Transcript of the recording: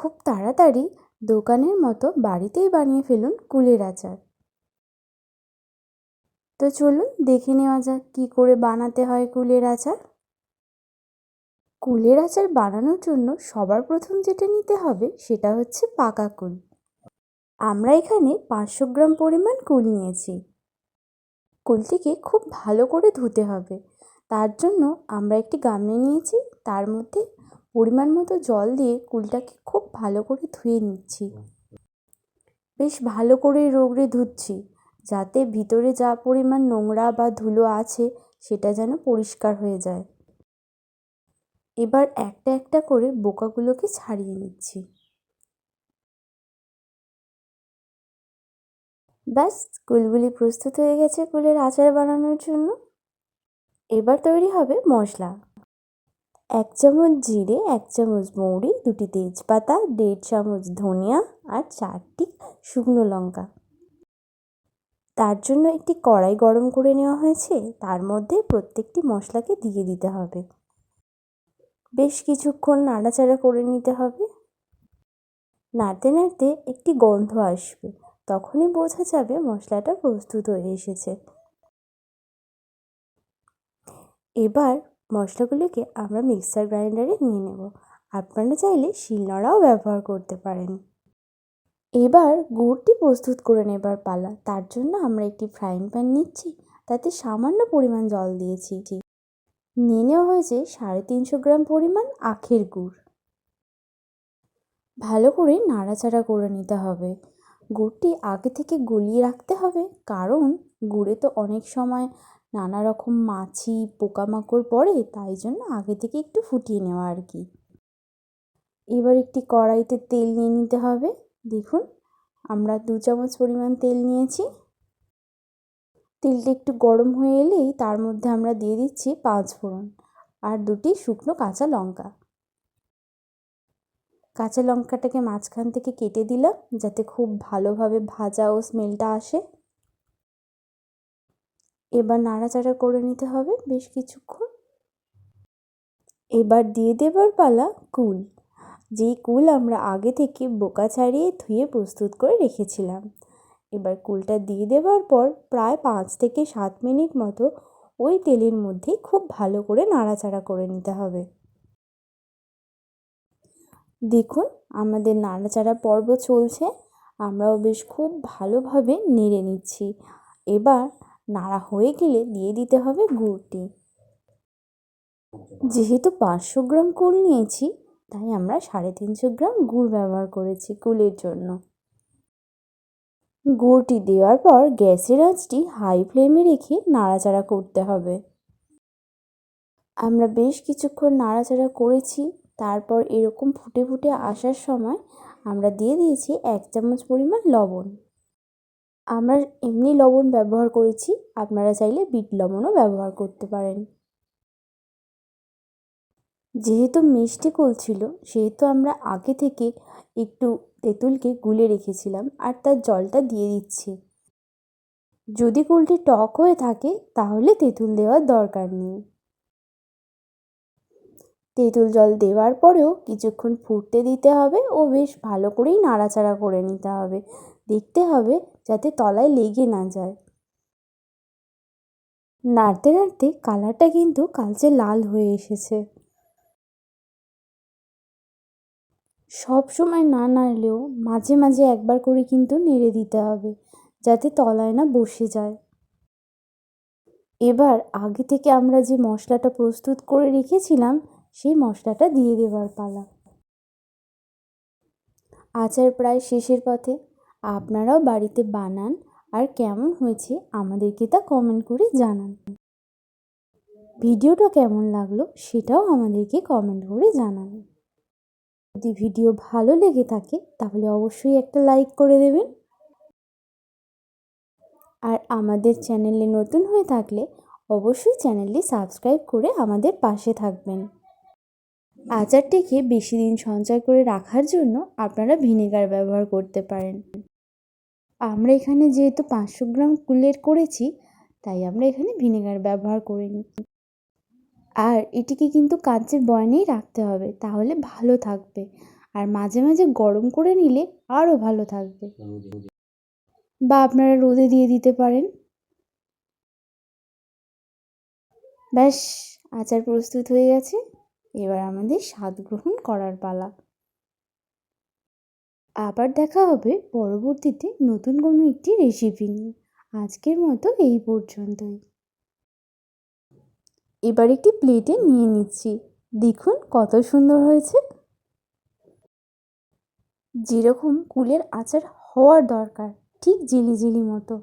খুব তাড়াতাড়ি দোকানের মতো বাড়িতেই বানিয়ে ফেলুন কুলের আচার। তো চলুন দেখে নেওয়া যাক কী করে বানাতে হয় কুলের আচার। কুলের আচার বানানোর জন্য সবার প্রথম যেটা নিতে হবে সেটা হচ্ছে পাকা কুল। আমরা এখানে পাঁচশো গ্রাম পরিমাণ কুল নিয়েছি। কুলটিকে খুব ভালো করে ধুতে হবে। তার জন্য আমরা একটি গামলা নিয়েছি, তার মধ্যে পরিমাণ মতো জল দিয়ে কুলটাকে খুব ভালো করে ধুয়ে নিচ্ছি। বেশ ভালো করে রগড়ে ধুচ্ছি, যাতে ভিতরে যা পরিমাণ নোংরা বা ধুলো আছে সেটা যেন পরিষ্কার হয়ে যায়। এবার একটা একটা করে বোকাগুলোকে ছাড়িয়ে নিচ্ছি। ব্যাস কুলগুলি প্রস্তুত হয়ে গেছে কুলের আচার বানানোর জন্য। এবার তৈরি হবে মশলা। এক চামচ জিরে, এক চামচ মৌরি, দুটি তেজপাতা, দেড় চামচ ধনিয়া আর চারটি শুকনো লঙ্কা। তার জন্য একটি কড়াই গরম করে নেওয়া হয়েছে। তার মধ্যে প্রত্যেকটি মশলাকে দিয়ে দিতে হবে। বেশ কিছুক্ষণ নাড়াচাড়া করে নিতে হবে। নাড়তে নাড়তে একটি গন্ধ আসবে। তখনই বোঝা যাবে মশলাটা প্রস্তুত হয়ে এসেছে। এবার মশলাগুলিকে আমরা মিক্সার গ্রাইন্ডারে নিয়ে নেব। আপনারা চাইলে শিলনোড়াও ব্যবহার করতে পারেন। এবার গুড়টি প্রস্তুত করে নেবার পালা। তার জন্য আমরা একটি ফ্রাইং প্যান নিচ্ছি। তাতে সামান্য পরিমাণ জল দিয়েছি। নিয়ে নেওয়া হয়েছে সাড়ে তিনশো গ্রাম পরিমাণ আখের গুড়। ভালো করে নাড়াচাড়া করে নিতে হবে। গুড়টি আগে থেকে গুলিয়ে রাখতে হবে। কারণ গুড়ে তো অনেক সময় নানা রকম মাছি পোকামাকড় পড়ে, তাই জন্য আগে থেকে একটু ফুটিয়ে নেওয়া আর কি। এবার একটি কড়াইতে তেল নিয়ে নিতে হবে। দেখুন, আমরা দু চামচ পরিমাণ তেল নিয়েছি। তেলটা একটু গরম হয়ে এলেই তার মধ্যে আমরা দিয়ে দিচ্ছি পাঁচ ফোড়ন আর দুটি শুকনো কাঁচা লঙ্কা। কাঁচা লঙ্কাটাকে মাঝখান থেকে কেটে দিলাম, যাতে খুব ভালোভাবে ভাজা ও স্মেলটা আসে। এবার নাড়াচাড়া করে নিতে হবে বেশ কিছুক্ষণ। এবার দিয়ে দেবার পালা কুল। যেই কুল আমরা আগে থেকে বোকা ছাড়িয়ে ধুয়ে প্রস্তুত করে রেখেছিলাম। এবার কুলটা দিয়ে দেওয়ার পর প্রায় পাঁচ থেকে সাত মিনিট মতো ওই তেলের মধ্যেই খুব ভালো করে নাড়াচাড়া করে নিতে হবে। দেখুন, আমাদের নাড়াচাড়া পর্ব চলছে। আমরাও বেশ খুব ভালোভাবে নেড়ে নিচ্ছি। এবার নাড়া হয়ে গেলে দিয়ে দিতে হবে গুড়টি। যেহেতু পাঁচশো গ্রাম কুল নিয়েছি, তাই আমরা সাড়ে তিনশো গ্রাম গুড় ব্যবহার করেছি কুলের জন্য। গুড়টি দেওয়ার পর গ্যাসের আঁচটি হাই ফ্লেমে রেখে নাড়াচাড়া করতে হবে। আমরা বেশ কিছুক্ষণ নাড়াচাড়া করেছি, তারপর এরকম ফুটে ফুটে আসার সময় আমরা দিয়ে দিয়েছি এক চামচ পরিমাণ লবণ। আমরা এমনি লবণ ব্যবহার করেছি, আপনারা চাইলে বিট লবণও ব্যবহার করতে পারেন। যেহেতু মিষ্টি কুল ছিল, সেহেতু আমরা আগে থেকে একটু তেঁতুলকে গুলে রেখেছিলাম আর তার জলটা দিয়ে দিচ্ছি। যদি কুলটি টক হয়ে থাকে, তাহলে তেঁতুল দেওয়ার দরকার নেই। তেঁতুল জল দেওয়ার পরেও কিছুক্ষণ ফুটতে দিতে হবে ও বেশ ভালো করেই নাড়াচাড়া করে নিতে হবে। দেখতে হবে যাতে তলায় লেগে না যায়। নাড়তে নাড়তে কালারটা কিন্তু কালচে লাল হয়ে এসেছে। সব সময় না নাড়লেও মাঝে মাঝে একবার করে কিন্তু নেড়ে দিতে হবে যাতে তলায় না বসে যায়। এবার আগে থেকে আমরা যে মশলাটা প্রস্তুত করে রেখেছিলাম, সেই মশলাটা দিয়ে দেবার পালা। আচার প্রায় শেষের পথে আপনারাও বাড়িতে বানান আর কেমন হয়েছে আমাদেরকে তা কমেন্ট করে জানান। ভিডিওটা কেমন লাগল সেটাও আমাদেরকে কমেন্ট করে জানান। যদি ভিডিও ভালো লেগে থাকে তাহলে অবশ্যই একটা লাইক করে দেবেন। আর আমাদের চ্যানেলে নতুন হয়ে থাকলে অবশ্যই চ্যানেলটি সাবস্ক্রাইব করে আমাদের পাশে থাকবেন। আচারটিকে বেশি দিন সঞ্চয় করে রাখার জন্য আপনারা ভিনেগার ব্যবহার করতে পারেন। আমরা এখানে যেহেতু পাঁচশো গ্রাম কুলের করেছি, তাই আমরা এখানে ভিনেগার ব্যবহার করে করিনি আর এটিকে কিন্তু কাঁচের বয়নেই রাখতে হবে, তাহলে ভালো থাকবে। আর মাঝে মাঝে গরম করে নিলে আরও ভালো থাকবে। বা আপনারা রোদে দিয়ে দিতে পারেন। ব্যাস, আচার প্রস্তুত হয়ে গেছে। এবার আমাদের স্বাদ গ্রহণ করার পালা। আবার দেখা হবে পরবর্তীতে নতুন কোনো একটি রেসিপি নিয়ে। আজকের মতো এই পর্যন্তই। এবার একটি প্লেটে নিয়ে নিচ্ছি। দেখুন কত সুন্দর হয়েছে। যেরকম কুলের আচার হওয়ার দরকার, ঠিক জিলি জিলি মতো।